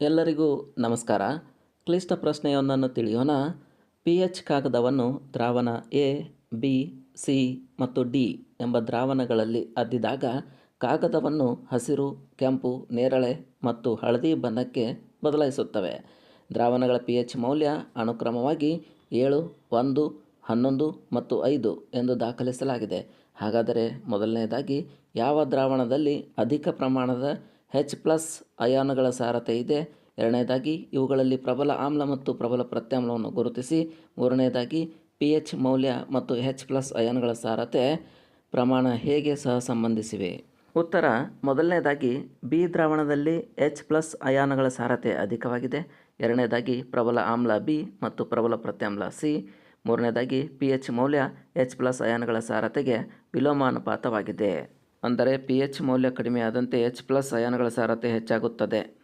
ಎಲ್ಲರಿಗೂ ನಮಸ್ಕಾರ. ಕ್ಲಿಷ್ಟ ಪ್ರಶ್ನೆಯೊಂದನ್ನು ತಿಳಿಯೋಣ. ಪಿ ಎಚ್ ಕಾಗದವನ್ನು ದ್ರಾವಣ ಎ, ಬಿ, ಸಿ ಮತ್ತು ಡಿ ಎಂಬ ದ್ರಾವಣಗಳಲ್ಲಿ ಅದ್ದಿದಾಗ ಕಾಗದವನ್ನು ಹಸಿರು, ಕೆಂಪು, ನೇರಳೆ ಮತ್ತು ಹಳದಿ ಬಣ್ಣಕ್ಕೆ ಬದಲಾಯಿಸುತ್ತವೆ. ದ್ರಾವಣಗಳ ಪಿ ಎಚ್ ಮೌಲ್ಯ ಅನುಕ್ರಮವಾಗಿ ಏಳು, ಒಂದು, ಹನ್ನೊಂದು ಮತ್ತು ಐದು ಎಂದು ದಾಖಲಿಸಲಾಗಿದೆ. ಹಾಗಾದರೆ ಮೊದಲನೆಯದಾಗಿ ಯಾವ ದ್ರಾವಣದಲ್ಲಿ ಅಧಿಕ ಪ್ರಮಾಣದ ಹೆಚ್ ಪ್ಲಸ್ ಅಯಾನುಗಳ ಸಾರತೆ ಇದೆ. ಎರಡನೇದಾಗಿ, ಇವುಗಳಲ್ಲಿ ಪ್ರಬಲ ಆಮ್ಲ ಮತ್ತು ಪ್ರಬಲ ಪ್ರತ್ಯಾಮ್ಲವನ್ನು ಗುರುತಿಸಿ. ಮೂರನೇದಾಗಿ ಪಿ ಎಚ್ ಮೌಲ್ಯ ಮತ್ತು ಹೆಚ್ ಪ್ಲಸ್ ಅಯಾನುಗಳ ಸಾರತೆ ಪ್ರಮಾಣ ಹೇಗೆ ಸಹ ಸಂಬಂಧಿಸಿವೆ. ಉತ್ತರ, ಮೊದಲನೇದಾಗಿ ಬಿ ದ್ರಾವಣದಲ್ಲಿ ಎಚ್ ಪ್ಲಸ್ ಅಯಾನುಗಳ ಸಾರತೆ ಅಧಿಕವಾಗಿದೆ. ಎರಡನೇದಾಗಿ, ಪ್ರಬಲ ಆಮ್ಲ ಬಿ ಮತ್ತು ಪ್ರಬಲ ಪ್ರತ್ಯಾಮ್ಲ ಸಿ ಮೂರನೇದಾಗಿ ಪಿ ಎಚ್ ಮೌಲ್ಯ ಎಚ್ ಪ್ಲಸ್ ಅಯಾನುಗಳ ಸಾರತೆಗೆ ವಿಲೋಮಾನುಪಾತವಾಗಿದೆ. ಅಂದರೆ ಪಿ ಎಚ್ ಮೌಲ್ಯ ಕಡಿಮೆಯಾದಂತೆ ಎಚ್ ಪ್ಲಸ್ ಅಯಾನುಗಳ ಸಾರತೆ ಹೆಚ್ಚಾಗುತ್ತದೆ.